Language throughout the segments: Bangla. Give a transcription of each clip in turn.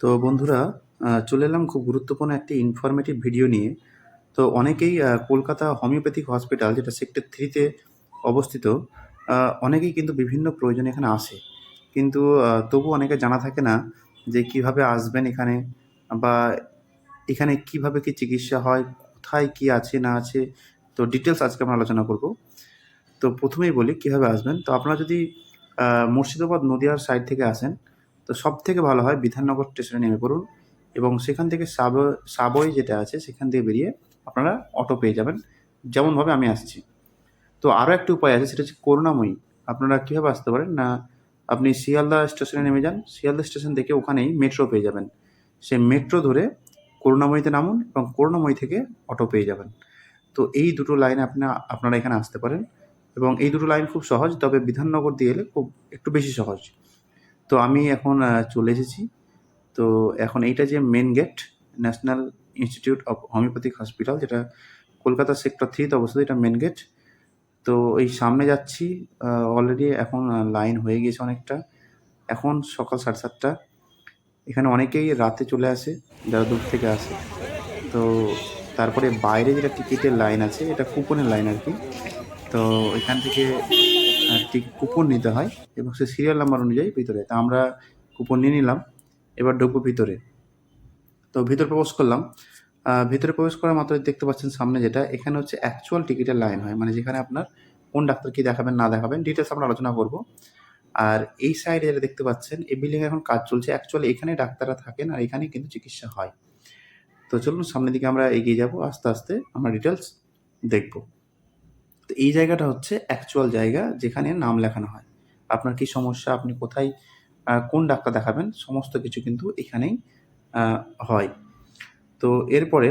তো বন্ধুরা চলে এলাম খুব গুরুত্বপূর্ণ একটি ইনফরমেটিভ ভিডিও নিয়ে। তো অনেকেই কলকাতা হোমিওপ্যাথিক হসপিটাল যেটা সেক্টর থ্রিতে অবস্থিত অনেকেই কিন্তু বিভিন্ন প্রয়োজনে এখানে আসে। কিন্তু তবু অনেকে জানা থাকে না যে কীভাবে আসবেন এখানে বা এখানে কীভাবে কি চিকিৎসা হয়, কোথায় কি আছে, না আছে। তো ডিটেলস আজকে আমরা আলোচনা করব। তো প্রথমেই বলি কীভাবে আসবেন। তো আপনারা যদি মুর্শিদাবাদ নদিয়ার সাইড থেকে আসেন তো সব থেকে ভালো হয় বিধাননগর স্টেশনে নেমে পড়ুন এবং সেখান থেকে সাব, সাবওয়ে যেটা আছে সেখান থেকে বেরিয়ে আপনারা অটো পেয়ে যাবেন। যেমনভাবে আমি আসছি। তো আরও একটা উপায় আছে, সেটা হচ্ছে করুণাময়ী। আপনারা কীভাবে আসতে পারেন না, আপনি শিয়ালদা স্টেশনে নেমে যান, শিয়ালদা স্টেশন থেকে ওখানেই মেট্রো পেয়ে যাবেন। সে মেট্রো ধরে করুণাময়ীতে নামুন এবং করুণাময়ী থেকে অটো পেয়ে যাবেন। তো এই দুটো লাইনে আপনি, আপনারা এখানে আসতে পারেন এবং এই দুটো লাইন খুব সহজ, তবে বিধাননগর দিয়ে এলে খুব একটু বেশি সহজ। তো আমি এখন চলে এসেছি। তো এখন এইটা যে main gate national institute of homeopathic hospital যেটা কলকাতা সেক্টর থ্রিতে অবস্থিত, এটা মেন গেট তো এই সামনে যাচ্ছি অলরেডি এখন লাইন হয়ে গিয়েছে অনেকটা। এখন সকাল সাড়ে সাতটা। এখানে অনেকেই রাতে চলে আসে, যারা দূর থেকে আসে। তো তারপরে বাইরে যেটা টিকিটের লাইন আছে, এটা কুপনের লাইন আর কি। তো এখান থেকে কুপন নিতে হয় এবং সে সিরিয়াল নাম্বার অনুযায়ী ভিতরে। তা আমরা কুপন নিয়ে নিলাম, এবার ঢুকবো ভিতরে। তো ভিতরে প্রবেশ করলাম। ভিতরে প্রবেশ করার মাত্র দেখতে পাচ্ছেন সামনে যেটা, এখানে হচ্ছে অ্যাকচুয়াল টিকিটের লাইন হয় মানে যেখানে আপনার কোন ডাক্তার কী দেখাবেন, না দেখাবেন ডিটেলস আমরা আলোচনা করব। আর এই সাইডে যেটা দেখতে পাচ্ছেন, এই বিল্ডিং এখন কাজ চলছে। অ্যাকচুয়ালি এখানে ডাক্তাররা থাকেন আর এখানে কিন্তু চিকিৎসা হয়। তো চলুন সামনের দিকে আমরা এগিয়ে যাব, আস্তে আস্তে আমরা ডিটেলস দেখব। তো এই জায়গাটা হচ্ছে অ্যাকচুয়াল জায়গা যেখানে নাম লেখানো হয়। আপনার কি সমস্যা, আপনি কোথায় কোন ডাক্তার দেখাবেন, সমস্ত কিছু কিন্তু এখানেই হয়। তো এরপরে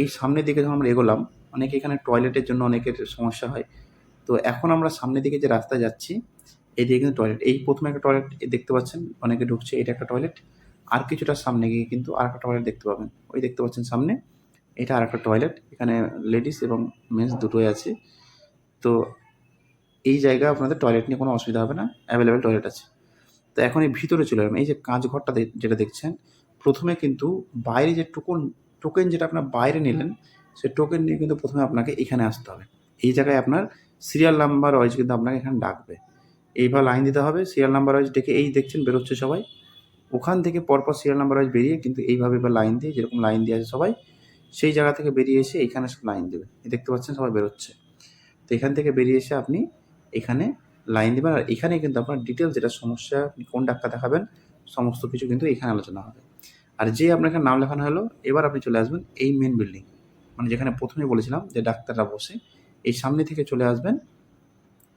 এই সামনের দিকে যখন আমরা এগোলাম, অনেকে এখানে টয়লেটের জন্য অনেকের সমস্যা হয়। তো এখন আমরা সামনের দিকে যে রাস্তায় যাচ্ছি এদিকে কিন্তু টয়লেট এই প্রথমে একটা টয়লেট দেখতে পাচ্ছেন, অনেকে ঢুকছে, এটা একটা টয়লেট আর কিছুটা সামনে গিয়ে কিন্তু আর একটা টয়লেট দেখতে পাবেন। ওই দেখতে পাচ্ছেন সামনে, এটা আর একটা টয়লেট এখানে লেডিস এবং মেন্স দুটোই আছে। তো এই জায়গায় আপনাদের টয়লেট নিয়ে কোনো অসুবিধা হবে না অ্যাভেলেবেল টয়লেট আছে। তো এখন এই ভিতরে চলে এলাম, এই যে কাঁচ ঘরটা যেটা দেখছেন, প্রথমে কিন্তু বাইরে যে টোকন টোকেন যেটা আপনার বাইরে নিলেন, সে টোকেন নিয়ে কিন্তু প্রথমে আপনাকে এখানে আসতে হবে। এই জায়গায় আপনার সিরিয়াল নাম্বার ওয়াইজ কিন্তু আপনাকে এখানে ডাকবে। এইভাবে লাইন দিতে হবে সিরিয়াল নাম্বার ওয়াইজ ডেকে এই দেখছেন বেরোচ্ছে সবাই। ওখান থেকে পরপর সিরিয়াল নাম্বার ওয়াইজ বেরিয়ে কিন্তু এইভাবে এবার লাইন দিয়ে, যেরকম লাইন দিয়ে আছে সবাই, সেই জায়গা থেকে বেরিয়ে এসে এখানে লাইন দেবে। দেখতে পাচ্ছেন সবাই বেরোচ্ছে। এখান থেকে বেরিয়ে এসে আপনি এখানে লাইন দেবেন। আর এখানে কিন্তু আপনার ডিটেলস যেটা সমস্যা, আপনি কোন ডাক্তার দেখাবেন, সমস্ত কিছু কিন্তু এখানে আলোচনা হবে। আর যে আপনার এখানে নাম লেখানো হলো, এবার আপনি চলে আসবেন এই মেন বিল্ডিং মানে যেখানে প্রথমে বলেছিলাম যে ডাক্তাররা বসে এই সামনে থেকে চলে আসবেন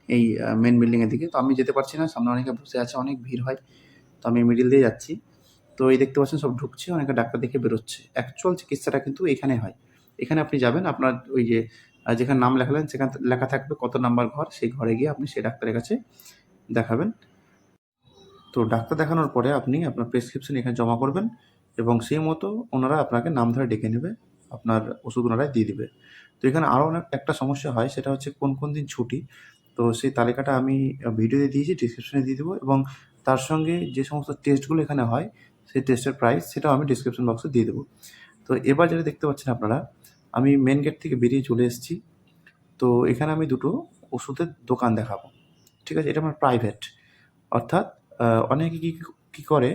এই মেন বিল্ডিংয়ের দিকে। তো আমি যেতে পারছি না, সামনে অনেকে বসে আছে, অনেক ভিড় হয়, তো আমি মিডিল দিয়ে যাচ্ছি। তো এই দেখতে পাচ্ছেন সব ঢুকছে, অনেকে ডাক্তার দেখে বেরোচ্ছে। অ্যাকচুয়াল চিকিৎসাটা কিন্তু এখানে হয়। এখানে আপনি যাবেন, আপনার ওই যে যেখানে নাম লেখালেন সেখানে লেখা থাকবে কত নাম্বার ঘর, সেই ঘরে গিয়ে আপনি সেই ডাক্তারের কাছে দেখাবেন। তো ডাক্তার দেখানোর পরে আপনি আপনার প্রেসক্রিপশন এখানে জমা করবেন এবং সেই মতো ওনারা আপনাকে নাম ধরে ডেকে নেবে, আপনার ওষুধ ওনারাই দিয়ে দিবে। তো এখানে আরও অনেক একটা সমস্যা হয়, সেটা হচ্ছে কোন কোন দিন ছুটি। তো সেই তালিকাটা আমি ভিডিওতে দিয়েছি ডিসক্রিপশনে দিয়ে দেবো এবং তার সঙ্গে যে সমস্ত টেস্টগুলো এখানে হয়, সেই টেস্টের প্রাইস সেটাও আমি ডিসক্রিপশন বক্সে দিয়ে দেবো। তো এবার যেটা দেখতে পাচ্ছেন আপনারা আমি মেন গেট থেকে বেরিয়ে চলে এসেছি। তো এখানে আমি দুটো ওষুধের দোকান দেখাবো। ঠিক আছে? এটা আমার প্রাইভেট অর্থাৎ অনেকে কী কী করে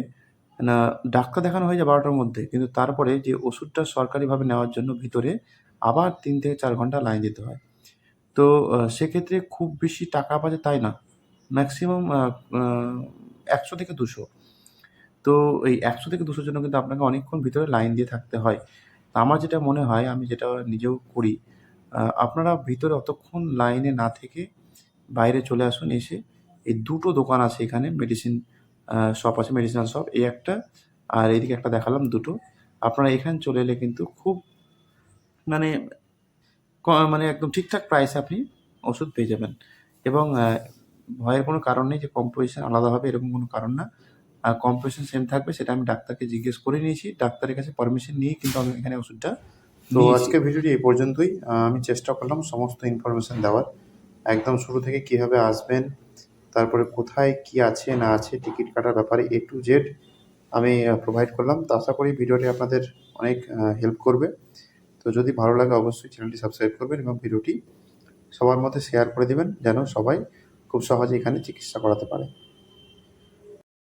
না, ডাক্তার দেখানো হয়ে যায় বারোটার মধ্যে, কিন্তু তারপরে যে ওষুধটা সরকারিভাবে নেওয়ার জন্য ভিতরে আবার তিন থেকে চার ঘণ্টা লাইন দিতে হয়। তো সেক্ষেত্রে খুব বেশি টাকা বাজে তাই না? ম্যাক্সিমাম একশো থেকে দুশো। তো এই একশো থেকে দুশোর জন্য কিন্তু আপনাকে অনেকক্ষণ ভিতরে লাইন দিয়ে থাকতে হয়। আমার যেটা মনে হয়, আমি যেটা নিজেও করি আপনারা ভিতরে অতক্ষণ লাইনে না থেকে বাইরে চলে আসুন, এসে এই দুটো দোকান আছে এখানে মেডিসিন শপ আছে মেডিসিনাল শপ এই একটা আর এদিকে একটা দেখালাম দুটো। আপনারা এখানে চলে এলে কিন্তু খুব মানে মানে একদম ঠিকঠাক প্রাইসে আপনি ওষুধ পেয়ে যাবেন। এবং ভয়ের কোনো কারণ নেই যে কম্পোজিশন আলাদা হবে এরকম কোনো কারণ না। কম্পোজিশন সেম থাকবে সেটা আমি ডাক্তারকে জিজ্ঞেস করে নিয়েছি। ডাক্তারের কাছে পারমিশন নিয়ে কিন্তু আমি এখানে ওষুধটা তো। আজকে ভিডিওটি এই পর্যন্তই। আমি চেষ্টা করলাম সমস্ত ইনফরমেশন দেওয়ার। একদম শুরু থেকে কীভাবে আসবেন তারপরে কোথায় কি আছে না আছে টিকিট কাটার ব্যাপারে এ টু জেড আমি প্রোভাইড করলাম। তো আশা করি ভিডিওটি আপনাদের অনেক হেল্প করবে। তো যদি ভালো লাগে অবশ্যই চ্যানেলটি সাবস্ক্রাইব করবেন এবং ভিডিওটি সবার মধ্যে শেয়ার করে দেবেন যেন সবাই খুব সহজে এখানে চিকিৎসা করাতে পারে।